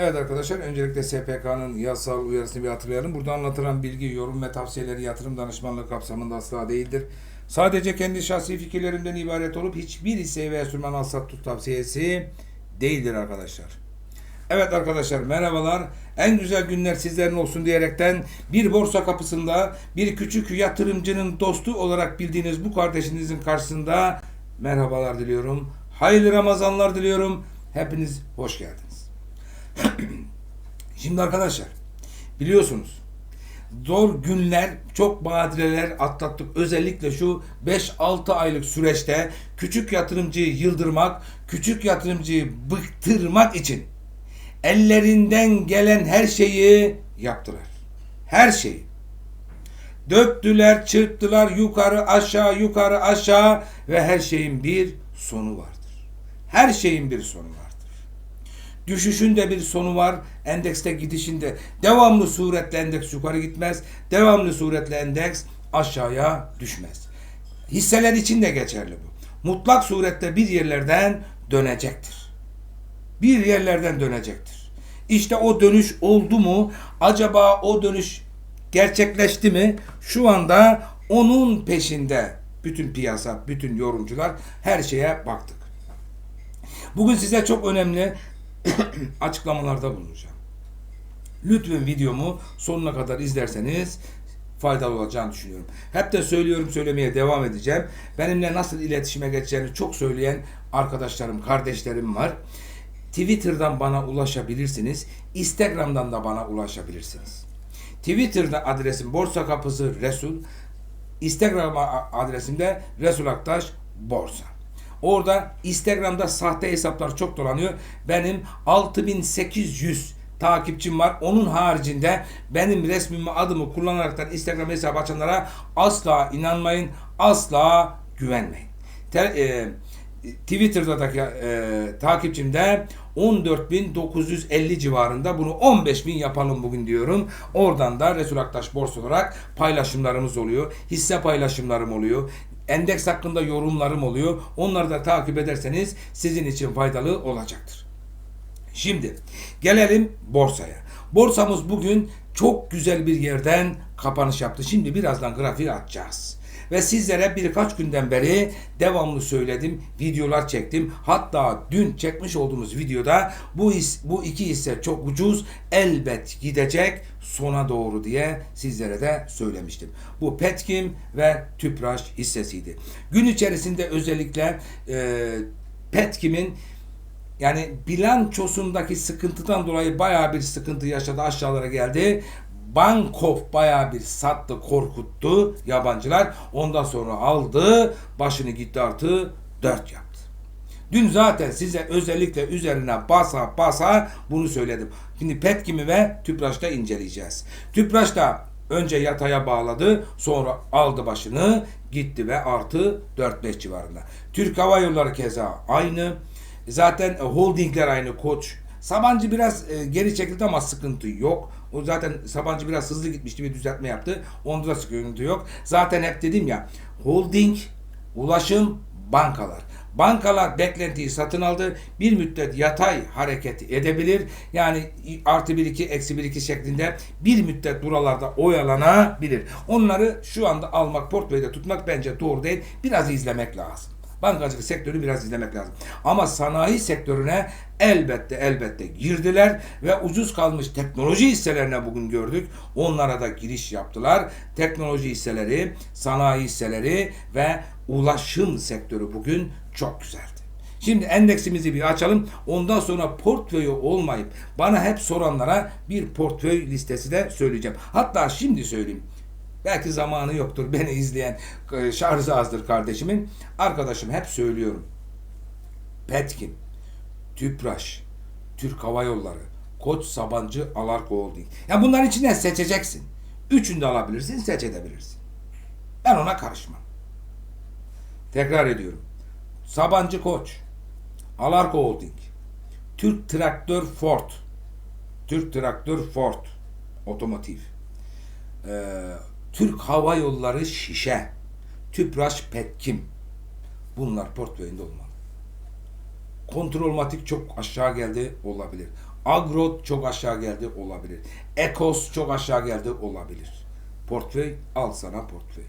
Evet arkadaşlar öncelikle SPK'nın yasal uyarısını bir hatırlayalım. Burada anlatılan bilgi, yorum ve tavsiyeleri yatırım danışmanlığı kapsamında asla değildir. Sadece kendi şahsi fikirlerimden ibaret olup hiçbir hisse veya sürmen al sat tut tavsiyesi değildir arkadaşlar. Evet arkadaşlar merhabalar. En güzel günler sizlerin olsun diyerekten bir borsa kapısında bir küçük yatırımcının dostu olarak bildiğiniz bu kardeşinizin karşısında merhabalar diliyorum. Hayırlı Ramazanlar diliyorum. Hepiniz hoş geldiniz. Şimdi arkadaşlar biliyorsunuz zor günler, çok badireler atlattık. Özellikle şu 5-6 aylık süreçte küçük yatırımcıyı yıldırmak, küçük yatırımcıyı bıktırmak için ellerinden gelen her şeyi yaptılar. Her şeyi. Döktüler, çırptılar yukarı aşağı yukarı aşağı ve her şeyin bir sonu vardır. Her şeyin bir sonu vardır. Düşüşün de bir sonu var. Endekste gidişinde devamlı suretle endeks yukarı gitmez. Devamlı suretle endeks aşağıya düşmez. Hisseler için de geçerli bu. Mutlak surette bir yerlerden dönecektir. Bir yerlerden dönecektir. İşte o dönüş oldu mu? Acaba o dönüş gerçekleşti mi? Şu anda onun peşinde bütün piyasa, bütün yorumcular her şeye baktık. Bugün size çok önemli açıklamalarda bulunacağım. Lütfen videomu sonuna kadar izlerseniz faydalı olacağını düşünüyorum. Hep de söylüyorum söylemeye devam edeceğim. Benimle nasıl iletişime geçeceğini çok söyleyen arkadaşlarım, kardeşlerim var. Twitter'dan bana ulaşabilirsiniz. Instagram'dan da bana ulaşabilirsiniz. Twitter'da adresim Borsa Kapısı Resul. Instagram adresim de Resul Aktaş Borsa. Orada Instagram'da sahte hesaplar çok dolanıyor. Benim 6800 takipçim var. Onun haricinde benim resmimi adımı kullanaraktan Instagram hesabı açanlara asla inanmayın. Asla güvenmeyin. Te, e, Twitter'daki e, takipçim de 14.950 civarında bunu 15.000 yapalım bugün diyorum. Oradan da Resul Aktaş Borsa olarak paylaşımlarımız oluyor. Hisse paylaşımlarım oluyor. Endeks hakkında yorumlarım oluyor. Onları da takip ederseniz sizin için faydalı olacaktır. Şimdi gelelim borsaya. Borsamız bugün çok güzel bir yerden kapanış yaptı. Şimdi birazdan grafiği açacağız. Ve sizlere birkaç günden beri devamlı söyledim, videolar çektim. Hatta dün çekmiş olduğumuz videoda bu his, bu iki hisse çok ucuz, elbet gidecek sona doğru diye sizlere de söylemiştim. Bu Petkim ve Tüpraş hissesiydi. Gün içerisinde özellikle e, Petkim'in yani bilançosundaki sıkıntıdan dolayı bayağı bir sıkıntı yaşadı aşağılara geldi. Bankof bayağı bir sattı, korkuttu yabancılar. Ondan sonra aldı, başını gitti artı 4 yaptı. Dün zaten size özellikle üzerine basa basa bunu söyledim. Şimdi Petkim'i ve Tüpraş'ta inceleyeceğiz. Tüpraş'ta önce yataya bağladı, sonra aldı başını, gitti ve artı 4-5 civarında. Türk Hava Yolları keza aynı. Zaten holdingler aynı koç. Sabancı biraz e, geri çekildi ama sıkıntı yok. O zaten Sabancı biraz hızlı gitmişti bir düzeltme yaptı. Onda da sıkıntı yok. Zaten hep dedim ya holding, ulaşım, bankalar. Bankalar beklentiyi satın aldı. Bir müddet yatay hareket edebilir. Yani artı 1 2 eksi 1 2 şeklinde bir müddet buralarda oyalanabilir. Onları şu anda almak portföyde tutmak bence doğru değil. Biraz izlemek lazım. Bankacılık sektörü biraz izlemek lazım. Ama sanayi sektörüne elbette elbette girdiler ve ucuz kalmış teknoloji hisselerine bugün gördük. Onlara da giriş yaptılar. Teknoloji hisseleri, sanayi hisseleri ve ulaşım sektörü bugün çok güzeldi. Şimdi endeksimizi bir açalım. Ondan sonra portföyü olmayıp bana hep soranlara bir portföy listesi de söyleyeceğim. Hatta şimdi söyleyeyim. Belki zamanı yoktur beni izleyen e, şarjı azdır kardeşimin. Arkadaşım hep söylüyorum. Petkim, Tüpraş, Türk Hava Yolları, Koç Sabancı, Alarko Holding. Ya bunların içinden seçeceksin. Üçünü de alabilirsin, seçebilirsin. Ben ona karışmam. Tekrar ediyorum. Sabancı Koç, Alarko Holding, Türk Traktör Ford, Türk Traktör Ford, Otomotiv, ee, Türk Hava Yolları Şişe, Tüpraş Petkim. Bunlar portföyünde olmalı. Kontrolmatik çok aşağı geldi olabilir. Agro çok aşağı geldi olabilir. Ekos çok aşağı geldi olabilir. Portföy al sana portföy.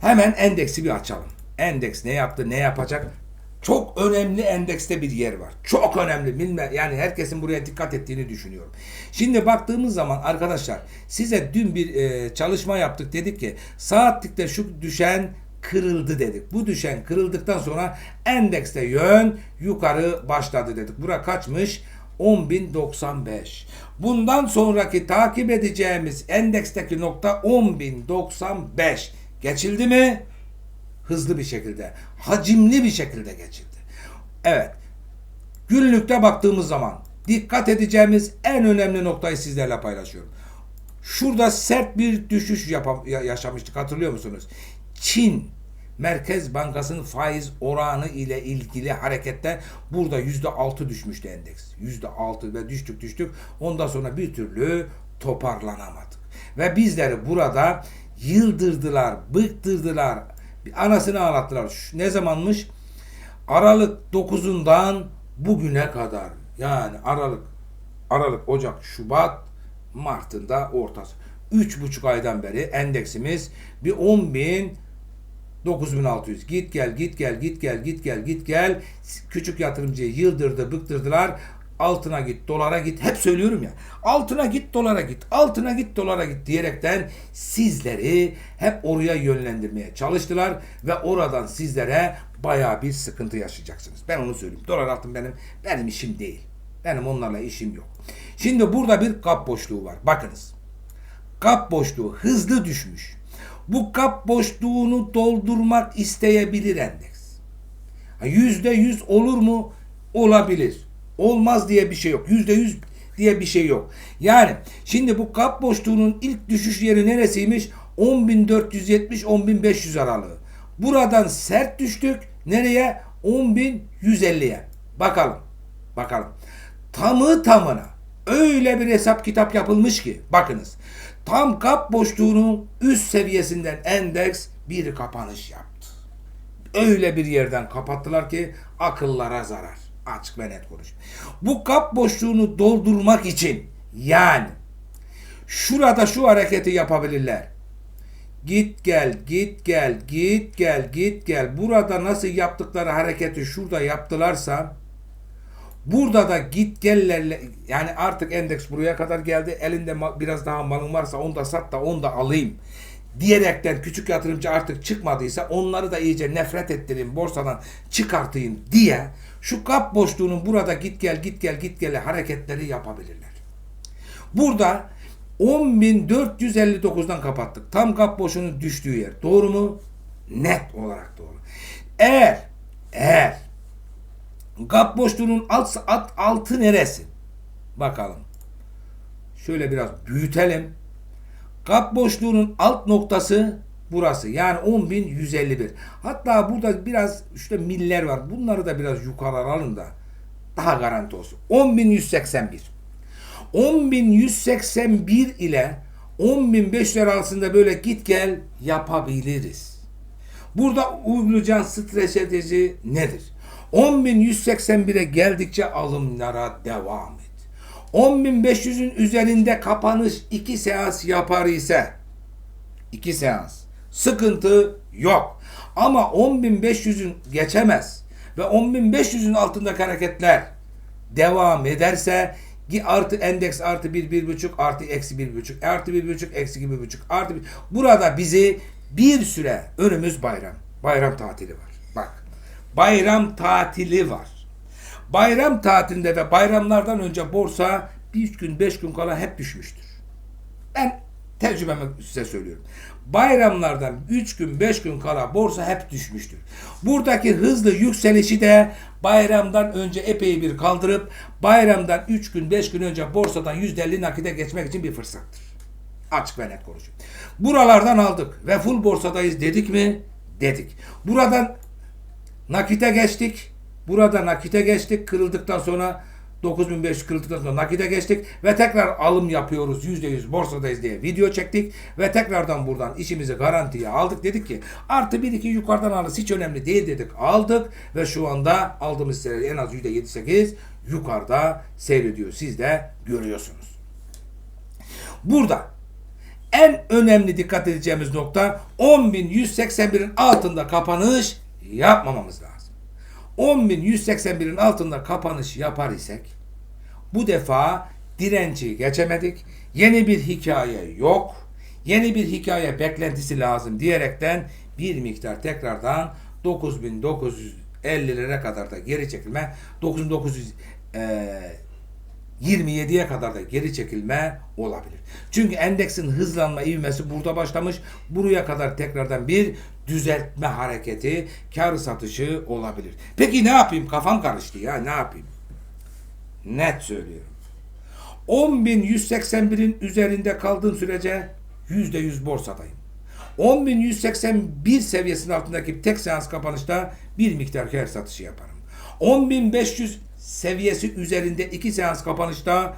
Hemen endeksi bir açalım. Endeks ne yaptı, ne yapacak? Çok önemli endekste bir yer var. Çok önemli. Bilmem yani herkesin buraya dikkat ettiğini düşünüyorum. Şimdi baktığımız zaman arkadaşlar size dün bir e, çalışma yaptık dedik ki saatlikte şu düşen kırıldı dedik. Bu düşen kırıldıktan sonra endekste yön yukarı başladı dedik. Bura kaçmış? 10.095. Bundan sonraki takip edeceğimiz endeksteki nokta 10.095. Geçildi mi? Hızlı bir şekilde, hacimli bir şekilde geçildi. Evet. Günlükte baktığımız zaman dikkat edeceğimiz en önemli noktayı sizlerle paylaşıyorum. Şurada sert bir düşüş yaşamıştık hatırlıyor musunuz? Çin Merkez Bankası'nın faiz oranı ile ilgili harekette burada yüzde altı düşmüştü endeks. Yüzde altı ve düştük düştük. Ondan sonra bir türlü toparlanamadık. Ve bizleri burada yıldırdılar, bıktırdılar. Anasını ağlattılar. Şu- Ne zamanmış? Aralık 9'undan bugüne kadar. Yani Aralık, Aralık, Ocak, Şubat, Mart'ın da ortası. Üç buçuk aydan beri endeksimiz bir 10 bin 9600 git gel git gel git gel git gel git gel küçük yatırımcıyı yıldırdı bıktırdılar altına git dolara git. Hep söylüyorum ya. Altına git dolara git. Altına git dolara git diyerekten sizleri hep oraya yönlendirmeye çalıştılar ve oradan sizlere baya bir sıkıntı yaşayacaksınız. Ben onu söyleyeyim. Dolar altın benim benim işim değil. Benim onlarla işim yok. Şimdi burada bir kap boşluğu var. Bakınız. Kap boşluğu hızlı düşmüş. Bu kap boşluğunu doldurmak isteyebilir endeks. Yüzde yüz olur mu? Olabilir. Olmaz diye bir şey yok. Yüzde yüz diye bir şey yok. Yani şimdi bu kap boşluğunun ilk düşüş yeri neresiymiş? 10.470-10.500 aralığı. Buradan sert düştük. Nereye? 10.150'ye. Bakalım. Bakalım. Tamı tamına öyle bir hesap kitap yapılmış ki bakınız. Tam kap boşluğunun üst seviyesinden endeks bir kapanış yaptı. Öyle bir yerden kapattılar ki akıllara zarar. Açık ve net konuş. Bu kap boşluğunu doldurmak için yani şurada şu hareketi yapabilirler. Git gel, git gel, git gel, git gel. Burada nasıl yaptıkları hareketi şurada yaptılarsa Burada da git gellerle yani artık endeks buraya kadar geldi. Elinde biraz daha malın varsa onu da sat da onu da alayım. Diyerekten küçük yatırımcı artık çıkmadıysa onları da iyice nefret ettireyim, borsadan çıkartayım diye şu kap boşluğunun burada git gel git gel git gel hareketleri yapabilirler. Burada 10.459'dan kapattık. Tam kap boşluğunun düştüğü yer. Doğru mu? Net olarak doğru. Eğer eğer Gap boşluğunun alt, alt, altı neresi? Bakalım. Şöyle biraz büyütelim. Gap boşluğunun alt noktası burası. Yani 10.151. Hatta burada biraz işte miller var. Bunları da biraz yukarı alalım da daha garanti olsun. 10.181. 10.181 ile 10.500 arasında böyle git gel yapabiliriz. Burada uygulayacağın strateji nedir? 10.181'e geldikçe alımlara devam et. 10.500'ün üzerinde kapanış 2 seans yapar ise 2 seans sıkıntı yok. Ama 10.500'ün geçemez ve 10.500'ün altındaki hareketler devam ederse artı endeks artı bir, bir buçuk, artı eksi bir buçuk, artı bir buçuk, eksi bir buçuk, artı bir. Burada bizi bir süre önümüz bayram. Bayram tatili var. Bak. Bayram tatili var. Bayram tatilinde ve bayramlardan önce borsa bir gün, beş gün kala hep düşmüştür. Ben tecrübemi size söylüyorum. Bayramlardan 3 gün 5 gün kala borsa hep düşmüştür. Buradaki hızlı yükselişi de bayramdan önce epey bir kaldırıp bayramdan 3 gün 5 gün önce borsadan %50 nakite geçmek için bir fırsattır. Açık ve net konuşayım. Buralardan aldık ve full borsadayız dedik mi? Dedik. Buradan nakite geçtik. Burada nakite geçtik. Kırıldıktan sonra 9500 kırıldıktan sonra nakite geçtik ve tekrar alım yapıyoruz. %100 borsadayız diye video çektik ve tekrardan buradan işimizi garantiye aldık. Dedik ki artı 1-2 yukarıdan alırız hiç önemli değil dedik. Aldık ve şu anda aldığımız hisseler en az %7-8 yukarıda seyrediyor. Siz de görüyorsunuz. Burada en önemli dikkat edeceğimiz nokta 10.181'in altında kapanış yapmamamız lazım. 10.181'in altında kapanış yapar isek bu defa direnci geçemedik. Yeni bir hikaye yok. Yeni bir hikaye beklentisi lazım diyerekten bir miktar tekrardan 9950'lere kadar da geri çekilme 9900 eee 27'ye kadar da geri çekilme olabilir. Çünkü endeksin hızlanma ivmesi burada başlamış. Buraya kadar tekrardan bir düzeltme hareketi, kar satışı olabilir. Peki ne yapayım? Kafam karıştı ya. Ne yapayım? Net söylüyorum. 10.181'in üzerinde kaldığım sürece %100 borsadayım. 10.181 seviyesinin altındaki tek seans kapanışta bir miktar kar satışı yaparım. 10.500 seviyesi üzerinde iki seans kapanışta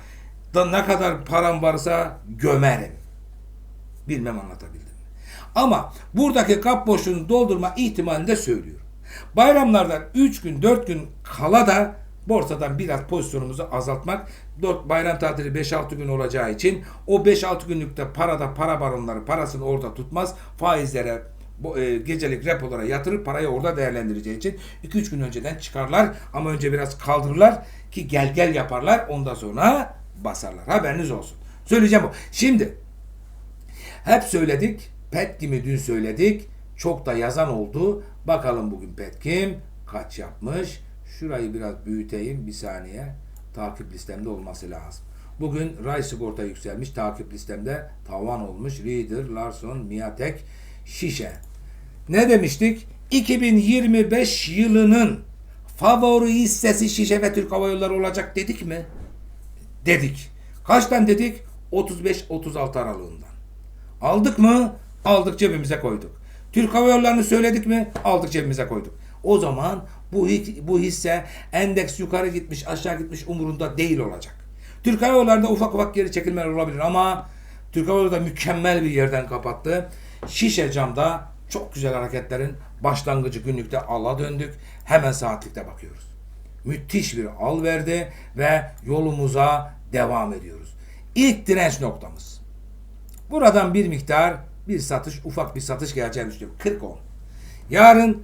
da ne kadar param varsa gömerim. Bilmem anlatabildim. Ama buradaki kap boşluğunu doldurma ihtimalini de söylüyorum. Bayramlardan 3 gün 4 gün kala da borsadan biraz pozisyonumuzu azaltmak 4 bayram tatili 5-6 gün olacağı için o 5-6 günlükte parada para baronları parasını orada tutmaz faizlere bu, e, gecelik repolara yatırıp parayı orada değerlendireceği için 2-3 gün önceden çıkarlar ama önce biraz kaldırırlar ki gel gel yaparlar ondan sonra basarlar. Haberiniz olsun. Söyleyeceğim bu. Şimdi hep söyledik. Petkim'i dün söyledik. Çok da yazan oldu. Bakalım bugün Petkim kaç yapmış. Şurayı biraz büyüteyim bir saniye. Takip listemde olması lazım. Bugün Ray Sigorta yükselmiş. Takip listemde tavan olmuş. Reader, Larson, Miatek, Şişe. Ne demiştik? 2025 yılının favori hissesi Şişe ve Türk Hava Yolları olacak dedik mi? Dedik. Kaçtan dedik? 35-36 aralığından. Aldık mı? Aldık cebimize koyduk. Türk Hava Yolları'nı söyledik mi? Aldık cebimize koyduk. O zaman bu, bu hisse endeks yukarı gitmiş aşağı gitmiş umurunda değil olacak. Türk Hava Yolları'nda ufak ufak geri çekilmeler olabilir ama Türk Hava Yolları da mükemmel bir yerden kapattı. Şişe camda çok güzel hareketlerin başlangıcı günlükte ala döndük. Hemen saatlikte bakıyoruz. Müthiş bir al verdi ve yolumuza devam ediyoruz. İlk direnç noktamız. Buradan bir miktar bir satış, ufak bir satış geleceğini düşünüyorum. 40 on. Yarın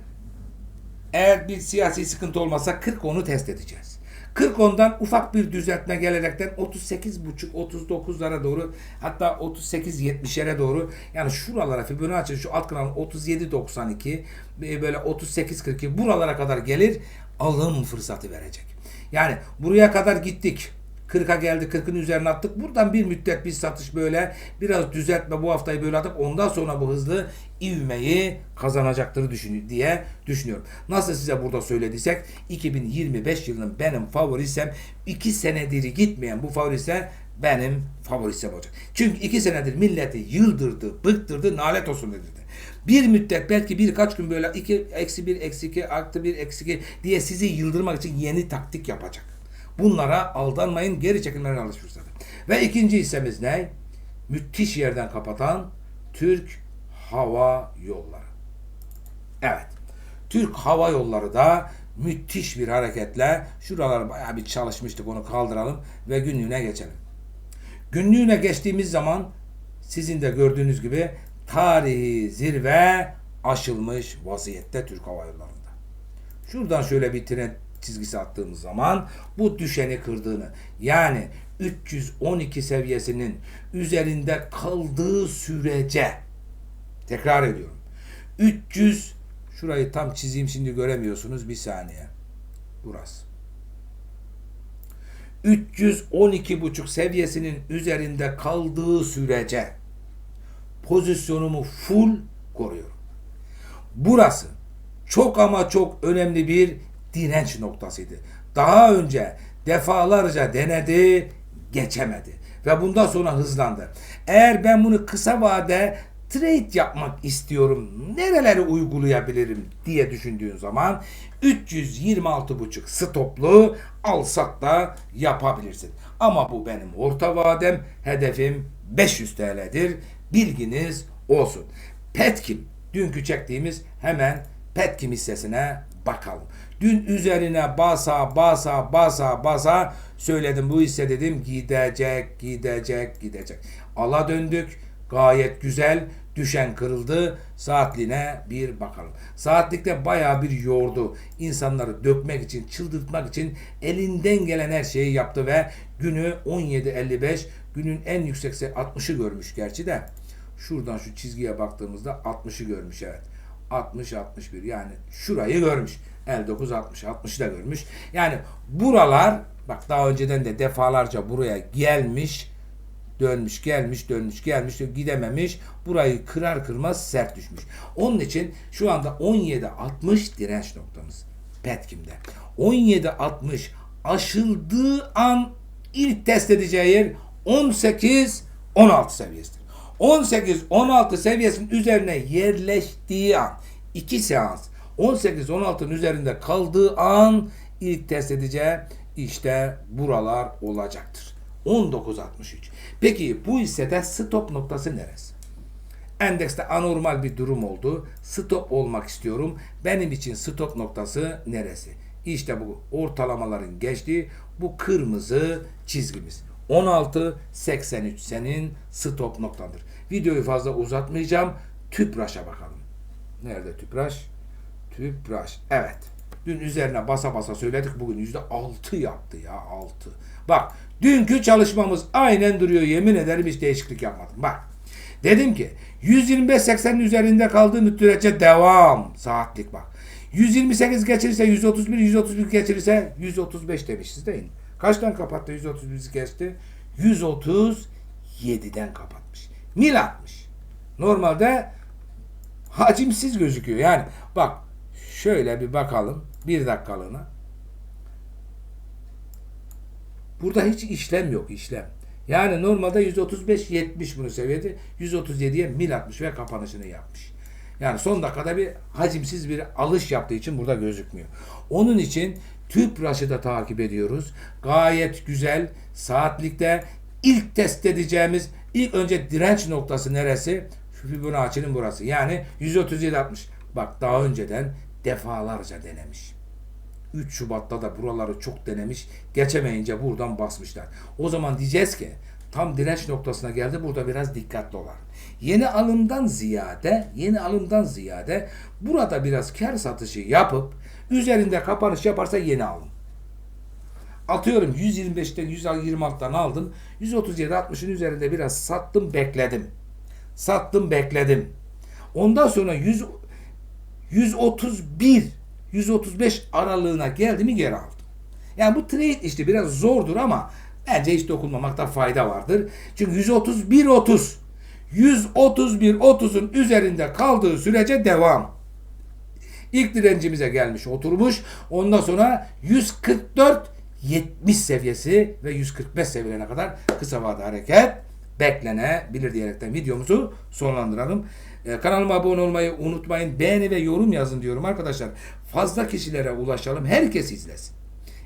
eğer bir siyasi sıkıntı olmazsa 40 onu test edeceğiz. 40 ondan ufak bir düzeltme gelerekten 38,5 39'lara doğru hatta 38-70'lere doğru yani şuralara Fibonacci şu alt kanalın 37-92 böyle 38-42 buralara kadar gelir alım fırsatı verecek. Yani buraya kadar gittik. 40'a geldi 40'ın üzerine attık. Buradan bir müddet bir satış böyle biraz düzeltme bu haftayı böyle attık. Ondan sonra bu hızlı ivmeyi kazanacaktır düşün diye düşünüyorum. Nasıl size burada söylediysek 2025 yılının benim favorisem 2 senedir gitmeyen bu favorise benim favorisem olacak. Çünkü 2 senedir milleti yıldırdı, bıktırdı, nalet olsun dedi. Bir müddet belki birkaç gün böyle 2 eksi 1 eksi 2 artı 1 eksi 2 diye sizi yıldırmak için yeni taktik yapacak. Bunlara aldanmayın. Geri çekilmeye alış fırsatı. Ve ikinci hissemiz ne? Müthiş yerden kapatan Türk Hava Yolları. Evet. Türk Hava Yolları da müthiş bir hareketle şuraları bayağı bir çalışmıştık onu kaldıralım ve günlüğüne geçelim. Günlüğüne geçtiğimiz zaman sizin de gördüğünüz gibi tarihi zirve aşılmış vaziyette Türk Hava Yolları'nda. Şuradan şöyle bir trend çizgisi attığımız zaman bu düşeni kırdığını yani 312 seviyesinin üzerinde kaldığı sürece tekrar ediyorum 300 şurayı tam çizeyim şimdi göremiyorsunuz bir saniye burası 312,5 seviyesinin üzerinde kaldığı sürece pozisyonumu full koruyorum. Burası çok ama çok önemli bir direnç noktasıydı. Daha önce defalarca denedi, geçemedi ve bundan sonra hızlandı. Eğer ben bunu kısa vade trade yapmak istiyorum. Nereleri uygulayabilirim diye düşündüğün zaman 326,5 stoplu alsat da yapabilirsin. Ama bu benim orta vadem, hedefim 500 TL'dir. Bilginiz olsun. Petkim, dünkü çektiğimiz hemen Petkim hissesine bakalım. Dün üzerine basa basa basa basa söyledim bu hisse dedim gidecek gidecek gidecek. Ala döndük gayet güzel düşen kırıldı saatliğine bir bakalım. Saatlikte bayağı bir yordu. İnsanları dökmek için çıldırtmak için elinden gelen her şeyi yaptı ve günü 17.55 günün en yüksekse 60'ı görmüş gerçi de. Şuradan şu çizgiye baktığımızda 60'ı görmüş evet. 60 61 yani şurayı görmüş. 59 60 60'ı da görmüş. Yani buralar bak daha önceden de defalarca buraya gelmiş dönmüş gelmiş dönmüş gelmiş gidememiş burayı kırar kırmaz sert düşmüş. Onun için şu anda 17.60 direnç noktamız Petkim'de. 17.60 aşıldığı an ilk test edeceği yer 18 16 seviyesidir. 18-16 seviyesinin üzerine yerleştiği an 2 seans 18-16'nın üzerinde kaldığı an ilk test edeceği işte buralar olacaktır. 19.63. Peki bu hissede stop noktası neresi? Endekste anormal bir durum oldu. Stop olmak istiyorum. Benim için stop noktası neresi? İşte bu ortalamaların geçtiği bu kırmızı çizgimiz. 16.83 senin stop noktandır. Videoyu fazla uzatmayacağım. Tüpraş'a bakalım. Nerede Tüpraş? Tüpraş. Evet. Dün üzerine basa basa söyledik. Bugün yüzde altı yaptı ya altı. Bak dünkü çalışmamız aynen duruyor. Yemin ederim hiç değişiklik yapmadım. Bak. Dedim ki 125-80'in üzerinde kaldığı müddetçe devam. Saatlik bak. 128 geçirirse 131, 131 geçirirse 135 demişiz değil mi? Kaçtan kapattı 131'i geçti? 137'den kapatmış. Mil atmış. Normalde hacimsiz gözüküyor. Yani bak şöyle bir bakalım. Bir dakikalığına. Burada hiç işlem yok işlem. Yani normalde 135-70 bunu seviyede 137'ye mil atmış ve kapanışını yapmış. Yani son dakikada bir hacimsiz bir alış yaptığı için burada gözükmüyor. Onun için tüpraşı da takip ediyoruz. Gayet güzel saatlikte ilk test edeceğimiz ilk önce direnç noktası neresi? Şu Fibonacci'nin burası. Yani 137-60. Bak daha önceden defalarca denemiş. 3 Şubat'ta da buraları çok denemiş. Geçemeyince buradan basmışlar. O zaman diyeceğiz ki tam direnç noktasına geldi. Burada biraz dikkatli olalım. Yeni alımdan ziyade, yeni alımdan ziyade burada biraz kar satışı yapıp üzerinde kapanış yaparsa yeni alım. Atıyorum 125'ten 126'dan aldım. 137 60'ın üzerinde biraz sattım, bekledim. Sattım, bekledim. Ondan sonra 100 131 135 aralığına geldi mi geri aldım. Yani bu trade işte biraz zordur ama bence hiç dokunmamakta fayda vardır. Çünkü 131 30 131 30'un üzerinde kaldığı sürece devam. İlk direncimize gelmiş oturmuş. Ondan sonra 144 70 seviyesi ve 145 seviyelerine kadar kısa vade hareket beklenebilir diyerekten videomuzu sonlandıralım. Ee, kanalıma abone olmayı unutmayın. Beğeni ve yorum yazın diyorum arkadaşlar. Fazla kişilere ulaşalım. Herkes izlesin.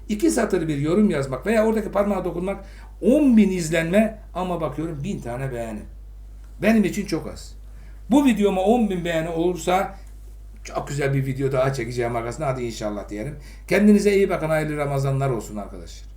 İki satır bir yorum yazmak veya oradaki parmağa dokunmak 10 bin izlenme ama bakıyorum bin tane beğeni. Benim için çok az. Bu videoma 10 bin beğeni olursa çok güzel bir video daha çekeceğim arkasında. Hadi inşallah diyelim. Kendinize iyi bakın. Hayırlı Ramazanlar olsun arkadaşlar.